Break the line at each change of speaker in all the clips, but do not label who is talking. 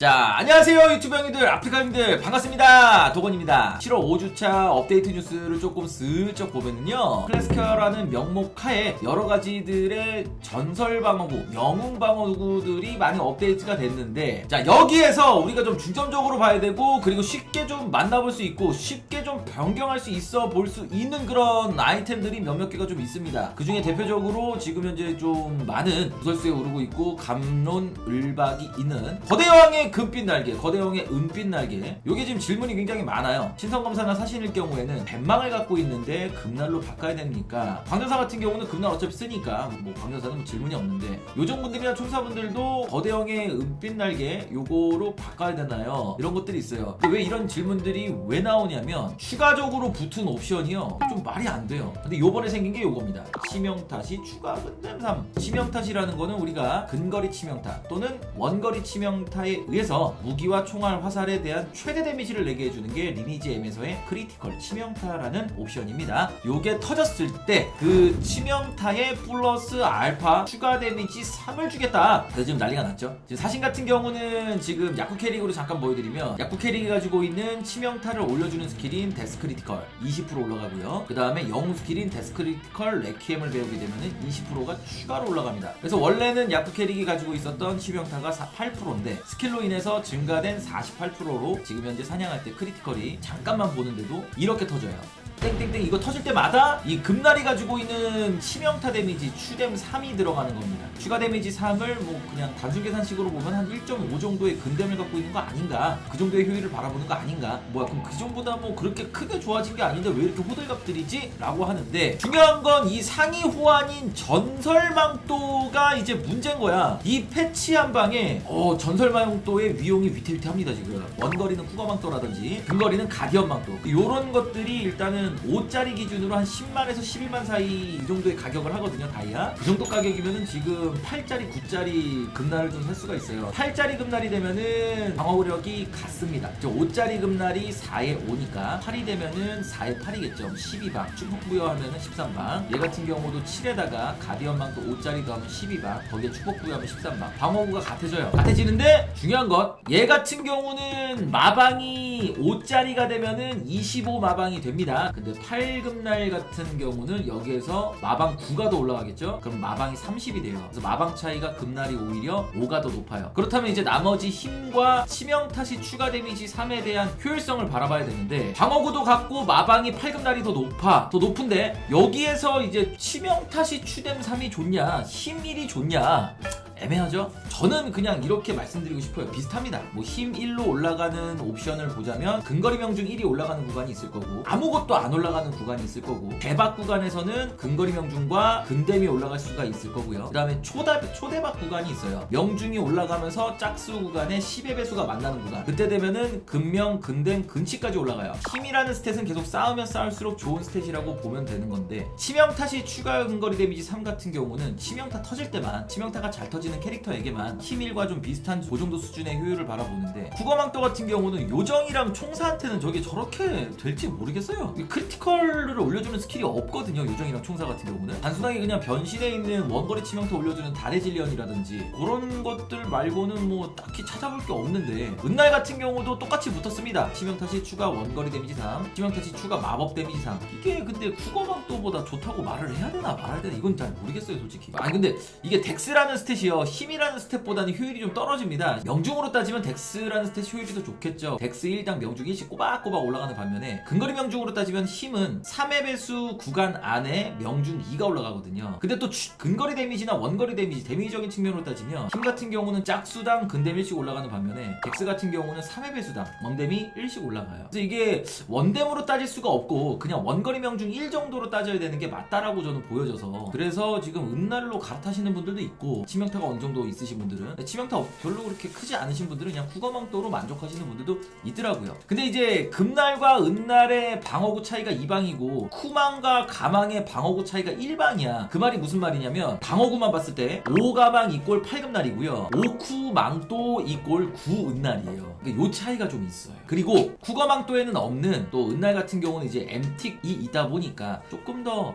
자, 안녕하세요 유튜브 형님들, 아프리카 형님들 반갑습니다. 도건입니다. 7월 5주차 업데이트 뉴스를 조금 슬쩍 보면은요. 클래스케어라는 명목 하에 여러 가지들의 전설 방어구, 영웅 방어구들이 많이 업데이트가 됐는데 자, 여기에서 우리가 좀 중점적으로 봐야 되고 그리고 쉽게 좀 만나볼 수 있고 쉽게 좀 변경할 수 있어 볼 수 있는 그런 아이템들이 몇몇 개가 좀 있습니다. 그 중에 대표적으로 지금 현재 좀 많은 구설수에 오르고 있고 감론 을박이 있는 거대 여왕의 금빛 날개, 거대 여왕의 은빛 날개. 요게 지금 질문이 굉장히 많아요. 신성 검사나 사신일 경우에는 뱀망을 갖고 있는데 금날로 바꿔야 됩니까? 광전사 같은 경우는 금날 어차피 쓰니까 뭐 광전사는 뭐 질문이 없는데 요정 분들이나 총사분들도 거대 여왕의 은빛 날개 요거로 바꿔야 되나요? 이런 것들이 있어요. 근데 왜 이런 질문들이 왜 나오냐면 추가적으로 붙은 옵션이요. 좀 말이 안 돼요. 근데 요번에 생긴 게 요겁니다. 치명타시 추가 근댐 3. 치명타시라는 거는 우리가 근거리 치명타 또는 원거리 치명타에 의해 서 무기와 총알 화살에 대한 최대 데미지를 내게 해주는 게 리니지 M에서의 크리티컬 치명타라는 옵션입니다. 요게 터졌을 때 그 치명타에 플러스 알파 추가 데미지 3을 주겠다. 그래서 지금 난리가 났죠. 지금 사신 같은 경우는 지금 야쿠 캐릭으로 잠깐 보여드리면 야쿠 캐릭이 가지고 있는 치명타를 올려주는 스킬인 데스 크리티컬 20% 올라가고요. 그 다음에 영웅 스킬인 데스 크리티컬 레퀴엠을 배우게 되면은 20%가 추가로 올라갑니다. 그래서 원래는 야쿠 캐릭이 가지고 있었던 치명타가 8%인데 스킬로 인해서 증가된 48%로 지금 현재 사냥할 때 크리티컬이 잠깐만 보는데도 이렇게 터져요. 땡땡땡 이거 터질 때마다 이 금날이 가지고 있는 치명타 데미지 추뎀 3이 들어가는 겁니다. 추가 데미지 3을 뭐 그냥 단순 계산식으로 보면 한 1.5 정도의 근댐을 갖고 있는 거 아닌가? 그 정도의 효율을 바라보는 거 아닌가? 뭐야 그럼 그 정보다 뭐 그렇게 크게 좋아진 게 아닌데 왜 이렇게 호들갑들이지? 라고 하는데 중요한 건 이 상위 호환인 전설망토가 이제 문제인 거야. 이 패치 한 방에 어 전설망토의 위용이 위태위태합니다 지금. 원거리는 쿠거망토라든지 근거리는 가디언망토 요런 것들이 일단은 5짜리 기준으로 한 10만에서 11만 사이 이 정도의 가격을 하거든요 다이아. 그 정도 가격이면은 지금 8짜리 9짜리 금날을 좀 살 수가 있어요. 8짜리 금날이 되면은 방어력이 같습니다. 5짜리 금날이 4에 5니까 8이 되면은 4에 8이겠죠. 12방. 축복 부여하면은 13방. 얘 같은 경우도 7에다가 가디언망도 5짜리 더하면 12방. 거기에 축복 부여하면 13방. 방어구가 같아져요. 같아지는데 중요한 건얘 같은 경우는 마방이 5짜리가 되면은 25 마방이 됩니다 근데 8금날 같은 경우는 여기에서 마방 9가 더 올라가겠죠? 그럼 마방이 30이 돼요. 그래서 마방 차이가 금날이 오히려 5가 더 높아요. 그렇다면 이제 나머지 힘과 치명타시 추가 데미지 3에 대한 효율성을 바라봐야 되는데 방어구도 같고 마방이 8금날이 더 높아 더 높은데 여기에서 이제 치명타시 추뎀 3이 좋냐 힘 1이 좋냐 애매하죠? 저는 그냥 이렇게 말씀드리고 싶어요. 비슷합니다. 뭐 힘 1로 올라가는 옵션을 보자면 근거리 명중 1이 올라가는 구간이 있을 거고 아무것도 안 올라가는 구간이 있을 거고 대박 구간에서는 근거리 명중과 근댐이 올라갈 수가 있을 거고요. 그 다음에 초다, 초대박 구간이 있어요. 명중이 올라가면서 짝수 구간에 10의 배수가 만나는 구간. 그때 되면은 근명, 근댐, 근치까지 올라가요. 힘이라는 스탯은 계속 쌓으면 쌓을수록 좋은 스탯이라고 보면 되는 건데 치명타시 추가 근거리 데미지 3 같은 경우는 치명타 터질 때만 치명타가 잘 터지 는 캐릭터에게만 힘1과 좀 비슷한 그 정도 수준의 효율을 바라보는데 국어망토 같은 경우는 요정이랑 총사한테는 저게 저렇게 될지 모르겠어요. 이 크리티컬을 올려주는 스킬이 없거든요 요정이랑 총사 같은 경우는. 단순하게 그냥 변신에 있는 원거리 치명타 올려주는 달의 질리언이라든지 그런 것들 말고는 뭐 딱히 찾아볼 게 없는데 은날 같은 경우도 똑같이 붙었습니다. 치명타 시 추가 원거리 데미지 3 치명타 시 추가 마법 데미지 3 이게 근데 국어망토보다 좋다고 말을 해야 되나 말아야 되나 이건 잘 모르겠어요 솔직히. 아니 근데 이게 덱스라는 스탯이요 힘이라는 스탯보다는 효율이 좀 떨어집니다. 명중으로 따지면 덱스라는 스탯이 효율이 더 좋겠죠. 덱스 1당 명중 1씩 꼬박꼬박 올라가는 반면에 근거리 명중으로 따지면 힘은 3의 배수 구간 안에 명중 2가 올라가거든요. 근데 또 추- 근거리 데미지나 원거리 데미지, 데미지적인 측면으로 따지면 힘 같은 경우는 짝수당 근댐 1씩 올라가는 반면에 덱스 같은 경우는 3의 배수당 원댐이 1씩 올라가요. 그래서 이게 원댐으로 따질 수가 없고 그냥 원거리 명중 1 정도로 따져야 되는 게 맞다라고 저는 보여져서 그래서 지금 은날로 갈아타시는 분들도 있고 치명타가 어느 정도 있으신 분들은 치명타 별로 그렇게 크지 않으신 분들은 그냥 국어망토로 만족하시는 분들도 있더라고요. 근데 이제 금날과 은날의 방어구 차이가 2방이고 쿠망과 가망의 방어구 차이가 1방이야. 그 말이 무슨 말이냐면 방어구만 봤을 때 5가망 이꼴 8금날이고요. 5쿠망또 이꼴 9은날이에요. 그러니까 요 차이가 좀 있어요. 그리고 국어망토에는 없는 또 은날 같은 경우는 이제 엠틱이 있다 보니까 조금 더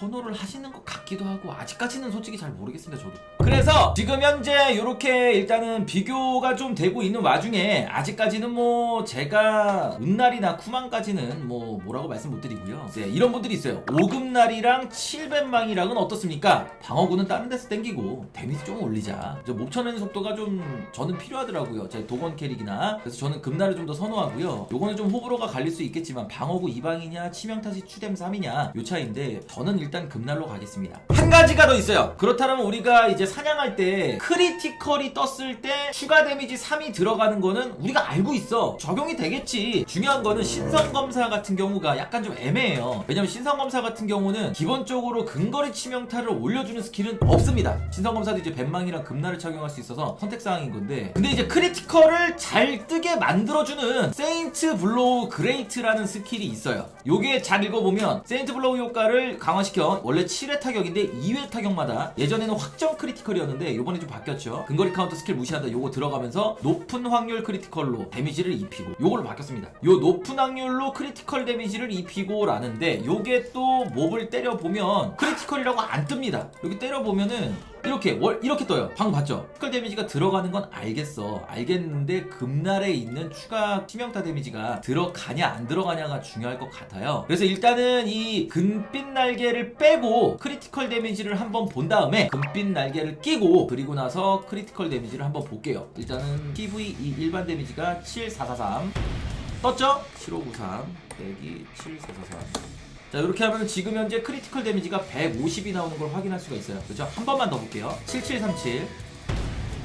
선호를 하시는 것 같기도 하고 아직까지는 솔직히 잘 모르겠습니다 저도 그래서 지금 현재 이렇게 일단은 비교가 좀 되고 있는 와중에 아직까지는 뭐 제가 운날이나 쿠만까지는 뭐 뭐라고 말씀 못 드리고요. 네, 이런 분들이 있어요. 5급날이랑 7벤망이랑은 어떻습니까? 방어구는 다른 데서 땡기고 데미지 좀 올리자. 저 몹쳐내는 속도가 좀 저는 필요하더라고요. 제 도건 캐릭이나 그래서 저는 급날을 좀 더 선호하고요. 요거는 좀 호불호가 갈릴 수 있겠지만 방어구 2방이냐 치명타시 추뎀 3이냐 요 차이인데 저는 일단 급날로 가겠습니다. 한 가지가 더 있어요. 그렇다면 우리가 이제 사냥할 때 크리티컬이 떴을 때 추가 데미지 3이 들어가는 거는 우리가 알고 있어. 적용이 되겠지. 중요한 거는 신성 검사 같은 경우가 약간 좀 애매해요. 왜냐면 신성 검사 같은 경우는 기본적으로 근거리 치명타를 올려주는 스킬은 없습니다. 신성 검사도 이제 벤망이랑 급날을 착용할 수 있어서 선택 사항인 건데 근데 이제 크리티컬을 잘 뜨게 만들어주는 세인트 블로우 그레이트라는 스킬이 있어요. 요게 잘 읽어보면 세인트 블로우 효과를 강화시켜 원래 7회 타격인데 2회 타격마다 예전에는 확정 크리티컬이었는데 요번에 좀 바뀌었죠. 근거리 카운터 스킬 무시한다 요거 들어가면서 높은 확률 크리티컬로 데미지를 입히고 요걸로 바뀌었습니다. 요 높은 확률로 크리티컬 데미지를 입히고 라는데 요게 또 몹을 때려보면 크리티컬이라고 안 뜹니다. 여기 때려보면은 이렇게 월 이렇게 떠요. 방금 봤죠? 크리티컬 데미지가 들어가는 건 알겠어. 알겠는데 금날에 있는 추가 치명타 데미지가 들어가냐 안 들어가냐가 중요할 것 같아요. 그래서 일단은 이 금빛 날개를 빼고 크리티컬 데미지를 한번 본 다음에 금빛 날개를 끼고 그리고 나서 크리티컬 데미지를 한번 볼게요. 일단은 PV 이 일반 데미지가 7443 떴죠? 7593 빼기 7443 자 이렇게 하면 지금 현재 크리티컬 데미지가 150이 나오는 걸 확인할 수가 있어요 그죠? 한 번만 더 볼게요 7737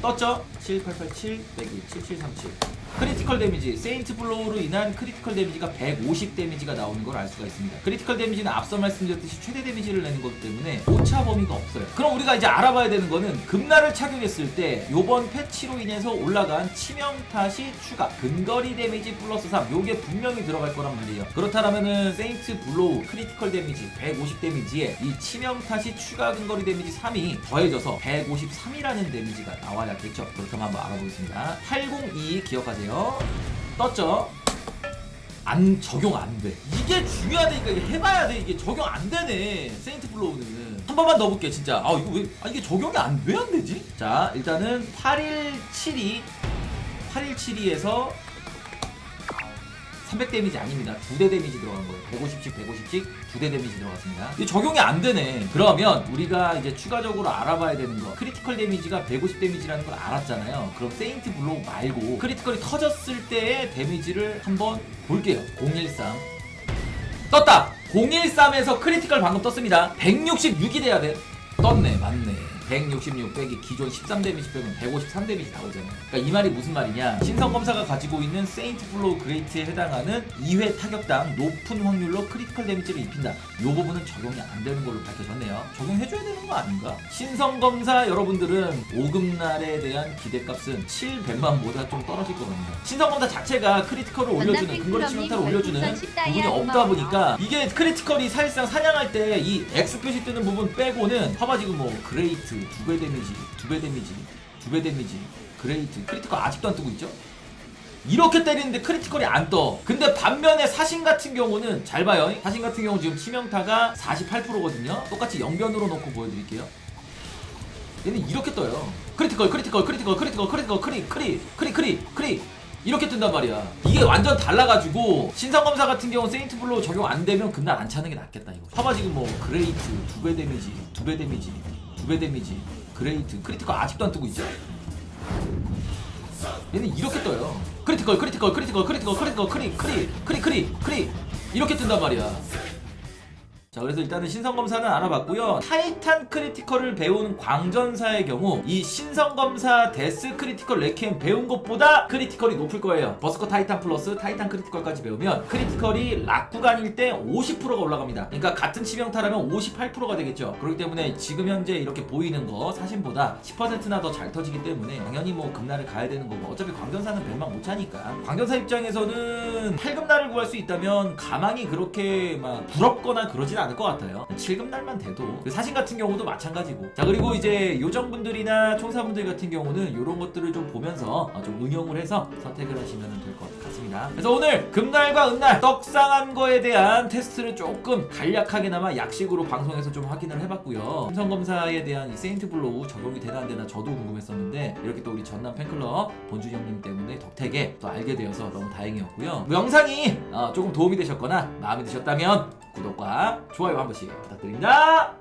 떴죠? 7887 빼기 7737 크리티컬 데미지 세인트 블로우로 인한 크리티컬 데미지가 150 데미지가 나오는 걸 알 수가 있습니다. 크리티컬 데미지는 앞서 말씀드렸듯이 최대 데미지를 내는 거기 때문에 오차 범위가 없어요. 그럼 우리가 이제 알아봐야 되는 거는 금날을 착용했을 때 요번 패치로 인해서 올라간 치명타시 추가 근거리 데미지 플러스 3 요게 분명히 들어갈 거란 말이에요. 그렇다면은 세인트 블로우 크리티컬 데미지 150 데미지에 이 치명타시 추가 근거리 데미지 3이 더해져서 153이라는 데미지가 나와야겠죠. 그렇다면 한번 알아보겠습니다. 802 기억하세요 떴죠 안 적용 안 돼. 이게 중요하다니까 이게 해봐야 돼. 이게 적용 안 되네. 세인트 블로우는 한 번만 넣어볼게 진짜. 아 이거 왜? 아 이게 적용이 안 왜 안 되지? 자 일단은 8172 8172에서 300 데미지 아닙니다. 두 대 데미지 들어간 거예요. 150씩 150씩 두 대 데미지 들어갔습니다. 이게 적용이 안 되네. 그러면 우리가 이제 추가적으로 알아봐야 되는 거. 크리티컬 데미지가 150 데미지라는 걸 알았잖아요. 그럼 세인트 블로우 말고 크리티컬이 터졌을 때의 데미지를 한번 볼게요. 013 떴다. 013에서 크리티컬 방금 떴습니다. 166이 돼야 돼. 떴네, 맞네. 166 빼기 기존 13 데미지 빼면 153 데미지 나오잖아요. 그러니까 이 말이 무슨 말이냐? 신성 검사가 가지고 있는 세인트 블로우 그레이트에 해당하는 2회 타격당 높은 확률로 크리티컬 데미지를 입힌다. 이 부분은 적용이 안 되는 걸로 밝혀졌네요. 적용해줘야 되는 거 아닌가? 신성 검사 여러분들은 5급 날에 대한 기대값은 700만보다 좀 떨어질 거거든요. 신성 검사 자체가 크리티컬을 올려주는 근거리 치명타를 올려주는 부분이 없다 보니까 이게 크리티컬이 사실상 사냥할 때 이 X 표시 뜨는 부분 빼고는 봐봐 지금 뭐 그레이트 두 배 데미지 두 배 데미지 두 배 데미지 그레이트 크리티컬 아직도 안 뜨고 있죠? 이렇게 때리는데 크리티컬이 안 떠. 근데 반면에 사신 같은 경우는 잘 봐요. 사신 같은 경우 지금 치명타가 48%거든요. 똑같이 영변으로 놓고 보여드릴게요. 얘는 이렇게 떠요. 크리티컬, 크리티컬, 크리티컬, 크리티컬, 크리티컬, 크리, 크리, 크리, 크리, 크리. 이렇게 뜬단 말이야. 이게 완전 달라가지고 신상 검사 같은 경우 세인트 블로우 적용 안 되면 그날 안 차는 게 낫겠다 이거. 봐봐 지금 뭐 그레이트 두 배 데미지, 두 배 데미지, 두 배 데미지, 그레이트 크리티컬 아직도 안 뜨고 있죠? 얘는 이렇게 떠요. 크리티컬, 크리티컬, 크리티컬, 크리티컬, 크리, 크리, 크리, 크리, 크리 이렇게 뜬단 말이야. 자 그래서 일단은 신성검사는 알아봤고요. 타이탄 크리티컬을 배운 광전사의 경우 이 신성검사 데스 크리티컬 레퀴엠 배운 것보다 크리티컬이 높을 거예요. 버스커 타이탄 플러스 타이탄 크리티컬까지 배우면 크리티컬이 락 구간일 때 50%가 올라갑니다. 그러니까 같은 치명타라면 58%가 되겠죠. 그렇기 때문에 지금 현재 이렇게 보이는 거 사신보다 10%나 더 잘 터지기 때문에 당연히 뭐 금날을 가야 되는 거고 어차피 광전사는 별망 못 차니까. 광전사 입장에서는 8금날을 구할 수 있다면 가망이 그렇게 막 부럽거나 그러진 되진 않을 것 같아요. 7급 날만 돼도 그 사신 같은 경우도 마찬가지고 자 그리고 이제 요정분들이나 총사분들 같은 경우는 이런 것들을 좀 보면서 어, 좀 응용을 해서 선택을 하시면 될 것 같 습니다. 그래서 오늘 금날과 은날 떡상한 거에 대한 테스트를 조금 간략하게나마 약식으로 방송에서 좀 확인을 해봤고요. 음성 검사에 대한 이 세인트 블로우 적용이 되나 안 되나 저도 궁금했었는데 이렇게 또 우리 전남 팬클럽 본주 형님 때문에 덕택에 또 알게 되어서 너무 다행이었고요. 뭐 영상이 어, 조금 도움이 되셨거나 마음에 드셨다면 구독과 좋아요 한 번씩 부탁드립니다.